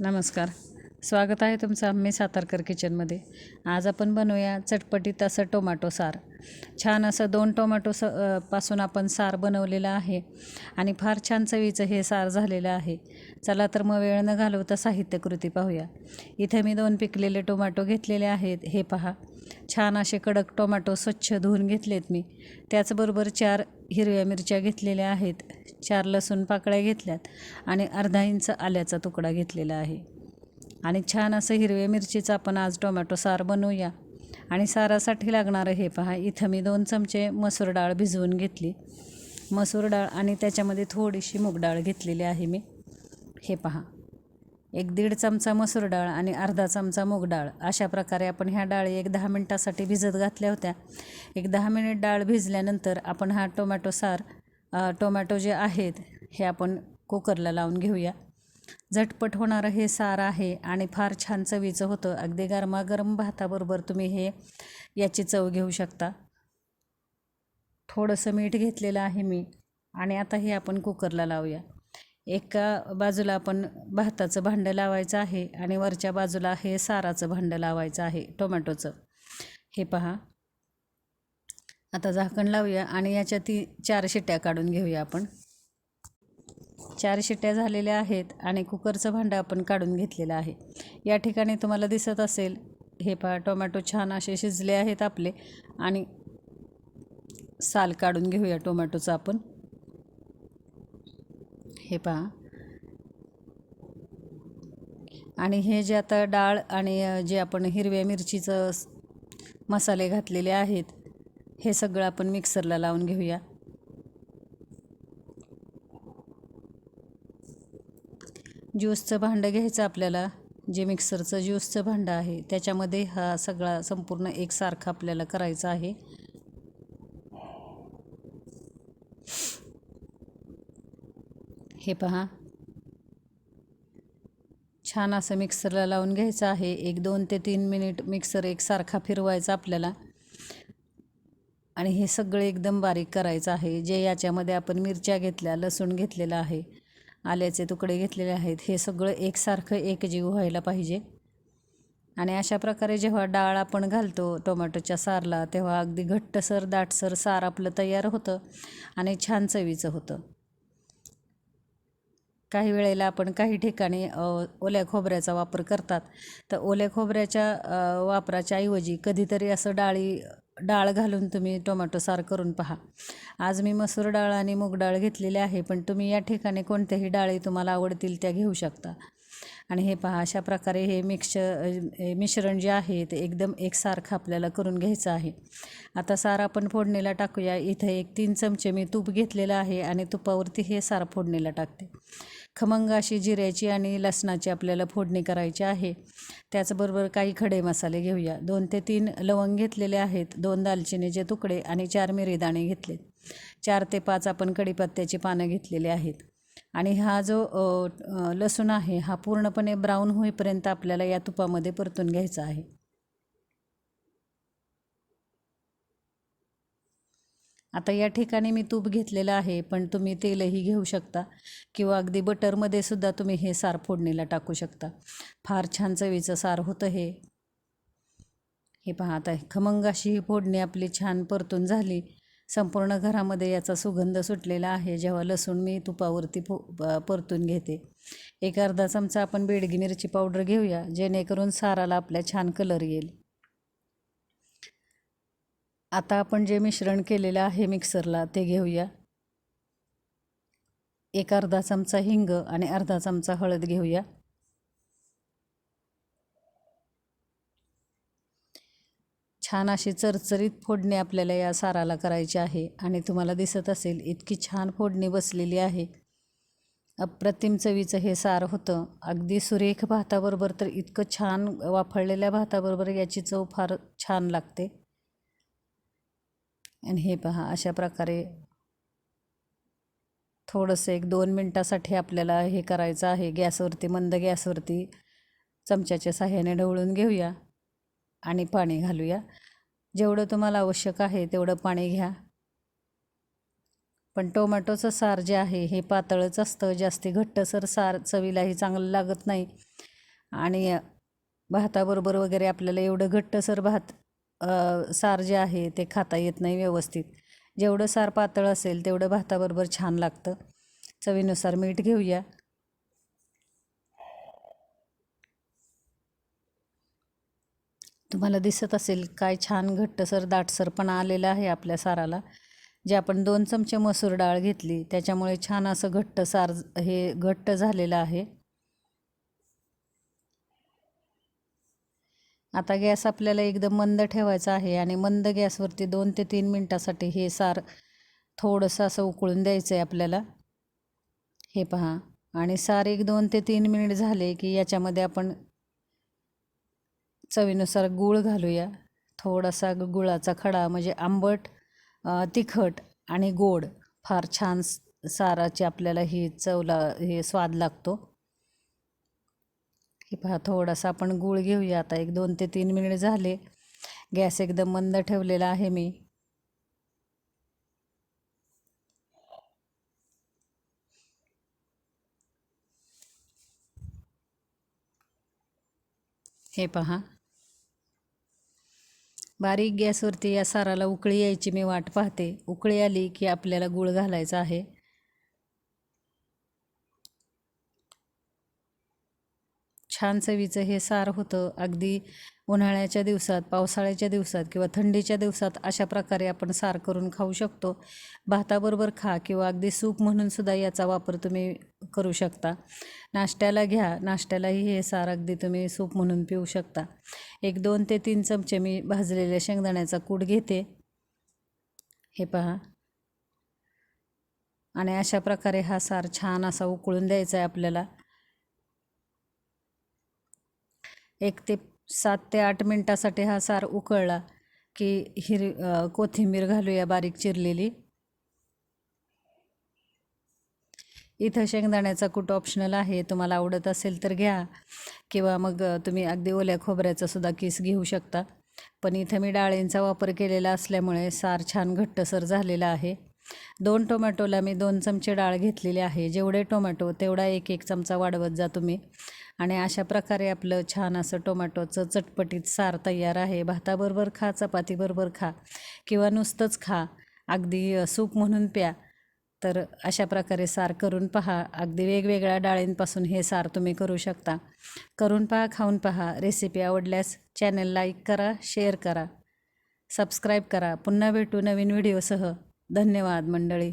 नमस्कार. स्वागत आहे तुमचं आम्ही सातारकर किचनमध्ये. आज आपण बनवूया चटपटीत असं टोमॅटो सार. छान असं दोन टोमॅटो स पासून आपण सार बनवलेलं आहे आणि फार छान चवीचं हे सार झालेलं आहे. चला तर मग वेळ न घालवता साहित्यकृती पाहूया. इथे मी दोन पिकलेले टोमॅटो घेतलेले आहेत. हे पहा. छान असे कडक टोमॅटो स्वच्छ धुवून घेतलेत मी. त्याचबरोबर चार हिरव्या मिरच्या घेतलेल्या आहेत. चार लसूण पाकळ्या घेतल्यात आणि अर्धा इंच आल्याचा तुकडा घेतलेला आहे. आणि छान असं हिरव्या मिरचीचं आपण आज टोमॅटो सार बनवूया. आणि सारासाठी लागणारं हे पहा इथं मी दोन चमचे मसूर डाळ भिजवून घेतली. मसूर डाळ आणि त्याच्यामध्ये थोडीशी मूग डाळ घेतलेली आहे मी. हे पहा. एक दीड चमचा मसूर डाळ आणि अर्धा चमचा मूग डाळ. अशा प्रकारे आपण ह्या डाळी एक दहा मिनटासाठी भिजत घातल्या होत्या. एक दहा मिनिट डाळ भिजल्यानंतर आपण हा टोमॅटो सार टोमॅटो जे आहेत हे आपण कुकरला लावून घेऊया. झटपट होणारं हे सार आहे आणि फार छान चवीचं होतं. अगदी गरमागरम भाताबरोबर तुम्ही हे याची चव घेऊ शकता. थोडंसं मीठ घेतलेलं आहे मी आणि आता हे आपण कुकरला लावूया. एका बाजूला आपण भाताचं भांडं लावायचं आहे आणि वरच्या बाजूला हे साराचं भांडं लावायचं आहे टोमॅटोचं. हे पहा. आता झाकण लावूया आणि याच्या ती चार शिट्ट्या काढून घेऊया आपण. चार शिट्ट्या झालेल्या आहेत आणि कुकरचं भांडं आपण काढून घेतलेलं आहे. या ठिकाणी तुम्हाला दिसत असेल हे पहा टोमॅटो छान असे शिजले आहेत आपले आणि साल काढून घेऊया टोमॅटोचं आपण. हे पहा. आणि हे जे आता डाळ आणि जे आपण हिरव्या मिरचीचं मसाले घातलेले आहेत हे सगळं आपण मिक्सरला लावून घेऊया. ज्यूसचं भांडं घ्यायचं आपल्याला जे मिक्सरचं ज्यूसचं भांडं आहे त्याच्यामध्ये हा सगळा संपूर्ण एकसारखा आपल्याला करायचा आहे. हे पहा. छान असं मिक्सरला लावून घ्यायचं आहे. एक दोन ते तीन मिनिट मिक्सर एकसारखा फिरवायचा आपल्याला. आणि हे सगळं एकदम बारीक करायचं आहे. जे याच्यामध्ये आपण मिरच्या घेतल्या लसूण घेतलेलं आहे आल्याचे तुकडे घेतलेले आहेत हे सगळं एकसारखं एकजीव व्हायला पाहिजे. आणि अशा प्रकारे जेव्हा डाळ आपण घालतो टोमॅटोच्या सारला तेव्हा अगदी घट्टसर दाटसर सार आपलं तयार होतं आणि छान चवीचं होतं. काही वेळेला आपण काही ठिकाणी ओल्या खोबऱ्याचा वापर करतात. तर ओल्या खोबऱ्याच्या वापराच्या ऐवजी कधीतरी असं डाळी डाळ घालून तुम्ही टोमॅटो सार करून पहा. आज मी मसूर डाळ आणि मूग डाळ घेतलेली आहे पण तुम्ही या ठिकाणी कोणत्याही डाळी तुम्हाला आवडतील त्या घेऊ शकता. आणि हे पहा अशा प्रकारे हे मिक्स मिश्रण जे आहे ते एकदम एकसारखं आपल्याला करून घ्यायचं आहे. आता सार आपण फोडणीला टाकूया. इथे एक तीन चमचे मी तूप घेतलेलं आहे आणि तुपावरती हे सार फोडणीला टाकते. खमंग अशी जिऱ्याची आणि लसणाची आपल्याला फोडणी करायची आहे. त्याचबरोबर काही खडे मसाले घेऊया. दोन ते तीन लवंग घेतलेले आहेत. दोन दालचिनीचे तुकडे आणि चार मिरीदाणे घेतले चार ते पाच आपण कढीपत्त्याची पानं घेतलेली आहेत. आणि हा जो लसूण आहे हा पूर्णपणे ब्राऊन होईपर्यंत आपल्याला या तुपामध्ये परतून घ्यायचा आहे. आता या ठिकाणी मी तूप घेतलेलं आहे पण तुम्ही तेलही घेऊ शकता किंवा अगदी बटरमध्ये सुद्धा तुम्ही हे सार फोडणीला टाकू शकता. फार छान चवीचं सार होतं हे. हे पहा आता खमंग अशी ही फोडणी आपली छान परतून झाली. संपूर्ण घरामध्ये याचा सुगंध सुटलेला आहे जेव्हा लसूण मी तुपावरती फो परतून घेते. एक अर्धा चमचा आपण बेडगी मिरची पावडर घेऊया जेणेकरून साराला आपल्या छान कलर येईल. आता आपण जे मिश्रण केलेलं आहे मिक्सरला ते घेऊया. एक अर्धा चमचा हिंग आणि अर्धा चमचा हळद घेऊया. छान अशी चरचरीत फोडणी आपल्याला या साराला करायची आहे आणि तुम्हाला दिसत असेल इतकी छान फोडणी बसलेली आहे. अप्रतिम चवीचं हे सार होतं. अगदी सुरेख भाताबरोबर तर इतकं छान वाफळलेल्या भाताबरोबर याची चव फार छान लागते. आणि हे पहा अशा प्रकारे थोडंसं एक दोन मिनटासाठी आपल्याला हे करायचं आहे. गॅसवरती मंद गॅसवरती चमच्याच्या साह्याने ढवळून घेऊया आणि पाणी घालूया. जेवढं तुम्हाला आवश्यक आहे तेवढं पाणी घ्या. पण टोमॅटोचं सार जे आहे हे पातळच असतं. जास्ती घट्टसर सार चवीलाही चांगलं लागत नाही. आणि भाताबरोबर वगैरे आपल्याला एवढं घट्टसर भात सार जे आहे ते खाता येत नाही व्यवस्थित. जेवढं सार पातळ असेल तेवढं भाताबरोबर छान लागतं. चवीनुसार मीठ घेऊया. तुम्हाला दिसत असेल काय छान घट्टसर दाटसरपणा आलेला आहे आपल्या साराला. जे आपण दोन चमचे मसूर डाळ घेतली त्याच्यामुळे छान असं घट्ट सार हे घट्ट झालेलं आहे. आता गॅस आपल्याला एकदम मंद ठेवायचा आहे आणि मंद गॅसवरती दोन ते तीन मिनटासाठी हे सार थोडंसं असं उकळून द्यायचं आहे आपल्याला. हे पहा. आणि सार एक दोन ते तीन मिनिट झाले की याच्यामध्ये आपण चवीनुसार गूळ घालूया. थोडासा गुळाचा खडा म्हणजे आंबट तिखट आणि गोड फार छान स- साराची आपल्याला ही चवला हे स्वाद लागतो. हे पहा थोडासा आपण गूळ घेऊया. आता एक दोन ते तीन मिनिट झाले. गॅस एकदम मंद ठेवलेला आहे मी. हे पहा. बारीक गॅसवरती या साराला उकळी यायची मी वाट पाहते. उकळी आली की आपल्याला गूळ घालायचा आहे. छान चवीचं हे सार होतं. अगदी उन्हाळ्याच्या दिवसात पावसाळ्याच्या दिवसात किंवा थंडीच्या दिवसात अशा प्रकारे आपण सार करून खाऊ शकतो. भाताबरोबर खा किंवा अगदी सूप म्हणून सुद्धा याचा वापर तुम्ही करू शकता. नाश्त्याला घ्या. नाश्त्यालाही हे सार अगदी तुम्ही सूप म्हणून पिऊ शकता. एक दोन ते तीन चमचे मी भाजलेल्या शेंगदाण्याचा कूट घेते. हे पहा. आणि अशा प्रकारे हा सार छान असा उकळून द्यायचा आहे आपल्याला. एक ते सात ते आठ मिनटासाठी हा सार उकळला की हिर कोथिंबीर घालूया बारीक चिरलेली. इथं शेंगदाण्याचा कूट ऑप्शनल आहे. तुम्हाला आवडत असेल तर घ्या. किंवा मग तुम्ही अगदी ओल्या खोबऱ्याचा सुद्धा किस घेऊ शकता. पण इथं मी डाळींचा वापर केलेला असल्यामुळे सार छान घट्टसर झालेला आहे. दोन टोमॅटोला मी दोन चमचे डाळ घेतलेली आहे. जेवढे टोमॅटो तेवढा एक एक चमचा वाढवत जा तुम्ही. आणि अशा प्रकारे आपलं छान असं टोमॅटोचं चटपटीत सार तयार आहे. भाताबरोबर खा चपातीबरोबर खा किंवा नुसतंच खा अगदी सूप म्हणून प्या. तर अशा प्रकारे सार करून पहा. अगदी वेगवेगळ्या डाळींपासून हे सार तुम्ही करू शकता. करून पहा खाऊन पहा. रेसिपी आवडल्यास चॅनल लाईक करा शेअर करा सबस्क्राईब करा. पुन्हा भेटू नवीन व्हिडिओसह. धन्यवाद मंडळी.